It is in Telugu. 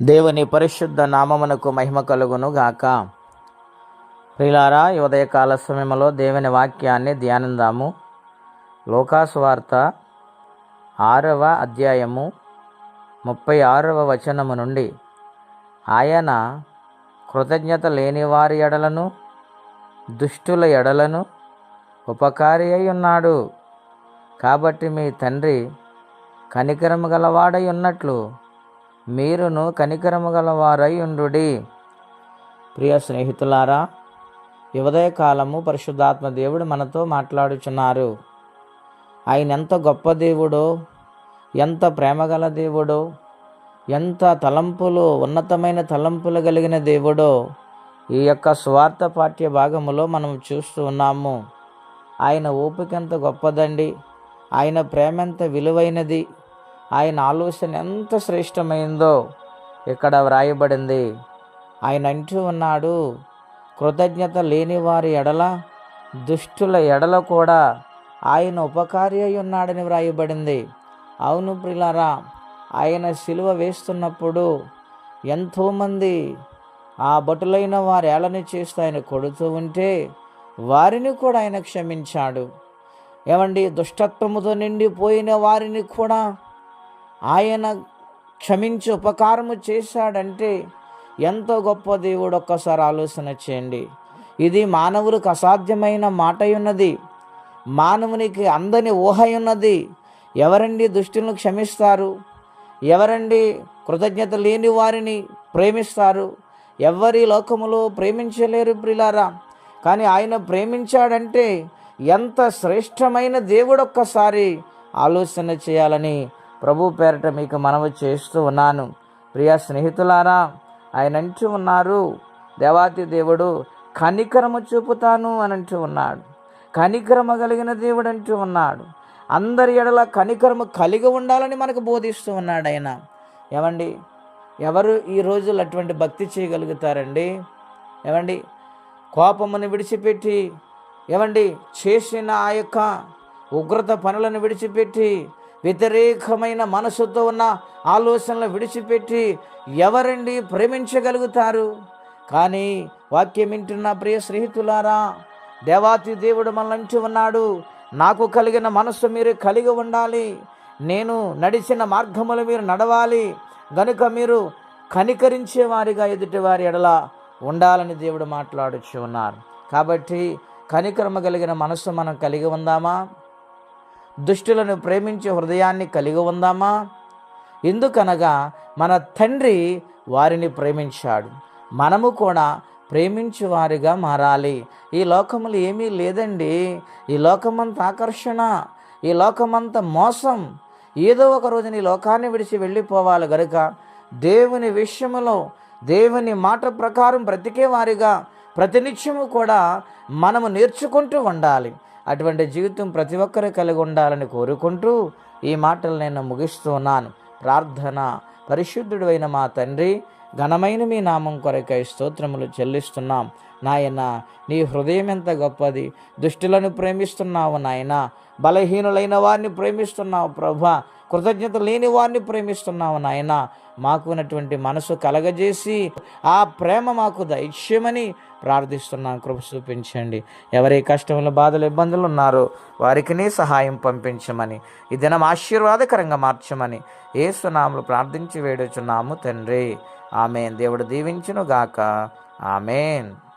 దేవుని పరిశుద్ధ నామమునకు మహిమ కలుగును గాక ప్రిలారా ఈ ఉదయకాల సమయంలో దేవుని వాక్యాన్ని ధ్యానిందాము. లోకాసువార్త ఆరవ అధ్యాయము ముప్పై ఆరవ వచనము నుండి ఆయన కృతజ్ఞత లేని వారి ఎడలను దుష్టుల ఎడలను ఉపకారి అయి ఉన్నాడు కాబట్టి మీ తండ్రి కనికరము గలవాడై ఉన్నట్లు మీరును కనికరము గలవారై ఉండుడి. ప్రియ స్నేహితులారా ఈ పరిశుద్ధాత్మ దేవుడు మనతో మాట్లాడుచున్నారు. ఆయన ఎంత గొప్ప దేవుడో ఎంత ప్రేమగల దేవుడో ఎంత తలంపులు ఉన్నతమైన తలంపులు కలిగిన దేవుడో ఈ యొక్క స్వార్థ పాఠ్య భాగములో మనం చూస్తూ ఉన్నాము. ఆయన ఓపిక ఎంత గొప్పదండి. ఆయన ప్రేమ ఎంత విలువైనది. ఆయన ఆలోచన ఎంత శ్రేష్టమైందో ఇక్కడ వ్రాయబడింది. ఆయన అంటూ ఉన్నాడు కృతజ్ఞత లేని వారి ఎడల దుష్టుల ఎడల కూడా ఆయన ఉపకారి అయి ఉన్నాడని వ్రాయబడింది. అవును ప్రిలారా ఆయన సిలువ వేస్తున్నప్పుడు ఎంతోమంది ఆ భటులైన వారు ఏళని చేస్తూ ఆయన కొడుతూ ఉంటే వారిని కూడా ఆయన క్షమించాడు. ఏమండి దుష్టత్వముతో నిండిపోయిన వారిని కూడా ఆయన క్షమించి ఉపకారము చేశాడంటే ఎంతో గొప్ప దేవుడు ఒక్కసారి ఆలోచన చేయండి. ఇది మానవులకు అసాధ్యమైన మాట ఉన్నది మానవునికి అందని ఊహ ఉన్నది ఎవరండి దుష్టులను క్షమిస్తారు? ఎవరండి కృతజ్ఞత లేని వారిని ప్రేమిస్తారు? ఎవరి లోకములో ప్రేమించలేరు ప్రిలారా? కానీ ఆయన ప్రేమించాడంటే ఎంత శ్రేష్టమైన దేవుడు ఒక్కసారి ఆలోచన చేయాలని ప్రభు పేరట మీకు మనవి చేస్తూ ఉన్నాను. ప్రియ స్నేహితులారా ఆయన అంటూ ఉన్నారు దేవాతి దేవుడు కనికరము చూపుతాను అని అంటూ ఉన్నాడు. కనికరమ కలిగిన దేవుడు అంటూ ఉన్నాడు. అందరి ఎడల కనికరము కలిగి ఉండాలని మనకు బోధిస్తూ ఉన్నాడు ఆయన. ఏమండి? ఎవరు ఈ రోజులు అటువంటి భక్తి చేయగలుగుతారండి? ఏమండి? కోపమును విడిచిపెట్టి ఏమండి? చేసిన ఆ యొక్క ఉగ్రత పనులను విడిచిపెట్టి వ్యతిరేకమైన మనసుతో ఉన్న ఆలోచనలు విడిచిపెట్టి ఎవరండి ప్రేమించగలుగుతారు? కానీ వాక్యం వింటున్న ప్రియ స్నేహితులారా దేవాతి దేవుడు మనల్ని ఉన్నాడు. నాకు కలిగిన మనస్సు మీరు కలిగి ఉండాలి. నేను నడిచిన మార్గములు మీరు నడవాలి. గనుక మీరు కనికరించే వారిగా ఎదుటి వారి ఎడల ఉండాలని దేవుడు మాట్లాడుచు ఉన్నారు కాబట్టి కనికరమ కలిగిన మనస్సు మనం కలిగి ఉందామా? దుష్టులను ప్రేమించే హృదయాన్ని కలిగి ఉందామా? ఎందుకనగా మన తండ్రి వారిని ప్రేమించాడు. మనము కూడా ప్రేమించు వారిగా మారాలి. ఈ లోకములు ఏమీ లేదండి. ఈ లోకమంతా ఆకర్షణ. ఈ లోకమంత మోసం. ఏదో ఒక రోజున ఈ లోకాన్ని విడిచి వెళ్ళిపోవాలి గనుక దేవుని విషయంలో దేవుని మాట ప్రకారం బ్రతికే వారిగా ప్రతినిత్యము కూడా మనము నేర్చుకుంటూ ఉండాలి. అటువంటి జీవితం ప్రతి ఒక్కరు కలిగి ఉండాలని కోరుకుంటూ ఈ మాటలు నేను ముగిస్తున్నాను. ప్రార్థన. పరిశుద్ధుడు అయిన మా తండ్రి ఘనమైన మీ నామం కొరకై స్తోత్రములు చెల్లిస్తున్నాం. నాయన నీ హృదయం ఎంత గొప్పది. దుష్టులను ప్రేమిస్తున్నావు నాయన. బలహీనులైన వారిని ప్రేమిస్తున్నావు ప్రభా. కృతజ్ఞత లేని వారిని ప్రేమిస్తున్నావు నాయన. మాకు ఉన్నటువంటి మనసు కలగజేసి ఆ ప్రేమ మాకు దైత్యమని ప్రార్థిస్తున్నాం. కృప చూపించండి. ఎవరి కష్టములు బాధలు ఇబ్బందులు ఉన్నారో వారికి సహాయం పంపించమని ఈ దినం ఆశీర్వాదకరంగా మార్చమని ఏసునాములు ప్రార్థించి వేడుచున్నాము తండ్రి. ఆమెన్. దేవుడు దీవించును గాక ఆమెన్.